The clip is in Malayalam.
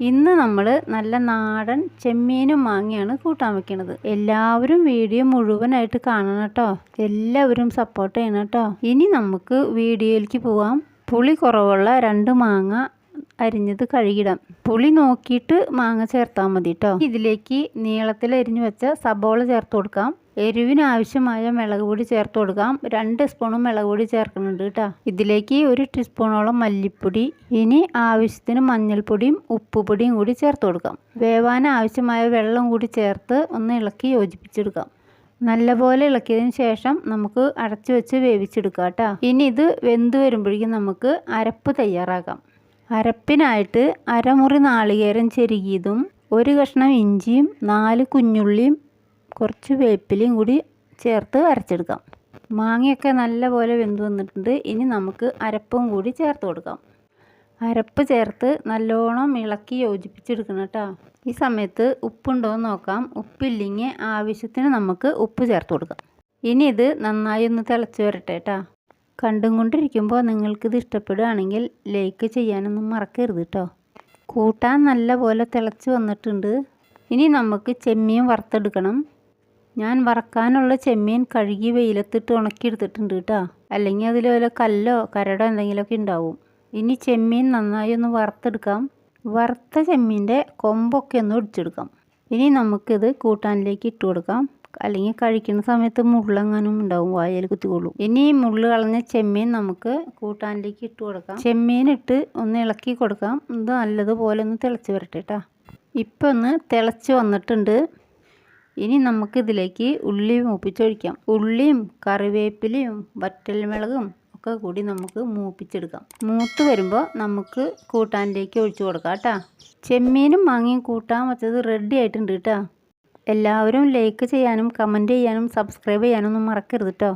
ഇന്ന് നമ്മൾ നല്ല നാടൻ ചെമ്മീനും മാങ്ങയാണ് കൂട്ടാൻ വെക്കണത്. എല്ലാവരും വീഡിയോ മുഴുവനായിട്ട് കാണണം കേട്ടോ. എല്ലാവരും സപ്പോർട്ട് ചെയ്യണം കേട്ടോ. ഇനി നമുക്ക് വീഡിയോയിലേക്ക് പോവാം. പുളി കുറവുള്ള രണ്ട് മാങ്ങ അരിഞ്ഞത് കഴുകിടാം. പുളി നോക്കിയിട്ട് മാങ്ങ ചേർത്താൽ മതി കേട്ടോ ഇതിലേക്ക് നീളത്തിൽ അരിഞ്ഞു വെച്ച സബോള ചേർത്ത് കൊടുക്കാം. എരിവിന് ആവശ്യമായ മുളക് പൊടി ചേർത്ത് കൊടുക്കാം. രണ്ട് സ്പൂണും മുളക് പൊടി ചേർക്കുന്നുണ്ട് കേട്ടോ ഇതിലേക്ക് ഒരു ടീസ്പൂണോളം മല്ലിപ്പൊടി ഇനി ആവശ്യത്തിന് മഞ്ഞൾപ്പൊടിയും ഉപ്പുപൊടിയും കൂടി ചേർത്ത് കൊടുക്കാം. വേവാൻ ആവശ്യമായ വെള്ളം കൂടി ചേർത്ത് ഒന്ന് ഇളക്കി യോജിപ്പിച്ചെടുക്കാം. നല്ലപോലെ ഇളക്കിയതിന് ശേഷം നമുക്ക് അടച്ചു വെച്ച് വേവിച്ചെടുക്കാം കേട്ടോ ഇനി ഇത് വെന്ത് വരുമ്പോഴേക്കും നമുക്ക് അരപ്പ് തയ്യാറാക്കാം. അരപ്പിനായിട്ട് അരമുറി നാളികേരം ചെരുകിയതും ഒരു കഷ്ണം ഇഞ്ചിയും നാല് കുഞ്ഞുള്ളിയും കുറച്ച് വേപ്പിലയും കൂടി ചേർത്ത് അരച്ചെടുക്കാം. മാങ്ങയൊക്കെ നല്ലപോലെ വെന്ത് വന്നിട്ടുണ്ട്. ഇനി നമുക്ക് അരപ്പും കൂടി ചേർത്ത് കൊടുക്കാം. അരപ്പ് ചേർത്ത് നല്ലോണം ഇളക്കി യോജിപ്പിച്ചെടുക്കണം കേട്ടോ. ഈ സമയത്ത് ഉപ്പുണ്ടോ എന്ന് നോക്കാം. ഉപ്പില്ലെങ്കിൽ ആവശ്യത്തിന് നമുക്ക് ഉപ്പ് ചേർത്ത് കൊടുക്കാം. ഇനി ഇത് നന്നായി ഒന്ന് തിളച്ച് വരട്ടെ കേട്ടോ. കണ്ടും കൊണ്ടിരിക്കുമ്പോൾ നിങ്ങൾക്കിത് ഇഷ്ടപ്പെടുകയാണെങ്കിൽ ലൈക്ക് ചെയ്യാനൊന്നും മറക്കരുത് കേട്ടോ കൂട്ടാൻ നല്ല പോലെ തിളച്ച് വന്നിട്ടുണ്ട്. ഇനി നമുക്ക് ചെമ്മീൻ വറുത്തെടുക്കണം. ഞാൻ വറക്കാനുള്ള ചെമ്മീൻ കഴുകി വെയിലത്തിട്ട് ഉണക്കിയെടുത്തിട്ടുണ്ട് കേട്ടോ അല്ലെങ്കിൽ അതിൽ വല്ല കല്ലോ കരടോ എന്തെങ്കിലുമൊക്കെ ഉണ്ടാവും. ഇനി ചെമ്മീൻ നന്നായി ഒന്ന് വറുത്തെടുക്കാം. വറുത്ത ചെമ്മീന്റെ കൊമ്പൊക്കെ ഒന്ന് ഒടിച്ചെടുക്കാം. ഇനി നമുക്കിത് കൂട്ടാനിലേക്ക് ഇട്ട് കൊടുക്കാം അല്ലെങ്കിൽ കഴിക്കുന്ന സമയത്ത് മുള്ളെങ്ങാനും ഉണ്ടാവും വായയിൽ കുത്തിക്കൊള്ളും. ഇനി മുള്ള് കളഞ്ഞ ചെമ്മീൻ നമുക്ക് കൂട്ടാനിലേക്ക് ഇട്ട് കൊടുക്കാം. ചെമ്മീൻ ഇട്ട് ഒന്ന് ഇളക്കി കൊടുക്കാം. ഇത് നല്ലതുപോലെ ഒന്ന് തിളച്ച് വരട്ടെ കേട്ടോ ഇപ്പം ഒന്ന് തിളച്ച് വന്നിട്ടുണ്ട്. ഇനി നമുക്കിതിലേക്ക് ഉള്ളി മൂപ്പിച്ചൊഴിക്കാം. ഉള്ളിയും കറിവേപ്പിലയും വറ്റൽമുളകും ഒക്കെ കൂടി നമുക്ക് മൂപ്പിച്ചെടുക്കാം. മൂത്ത് വരുമ്പോൾ നമുക്ക് കൂട്ടാനിലേക്ക് ഒഴിച്ചു കൊടുക്കാം കേട്ടോ ചെമ്മീനും മാങ്ങയും കൂട്ടാൻ വെച്ചത് റെഡി ആയിട്ടുണ്ട് കേട്ടോ എല്ലാവരും ലൈക്ക് ചെയ്യാനും കമന്റ് ചെയ്യാനും സബ്സ്ക്രൈബ് ചെയ്യാനൊന്നും മറക്കരുത് കേട്ടോ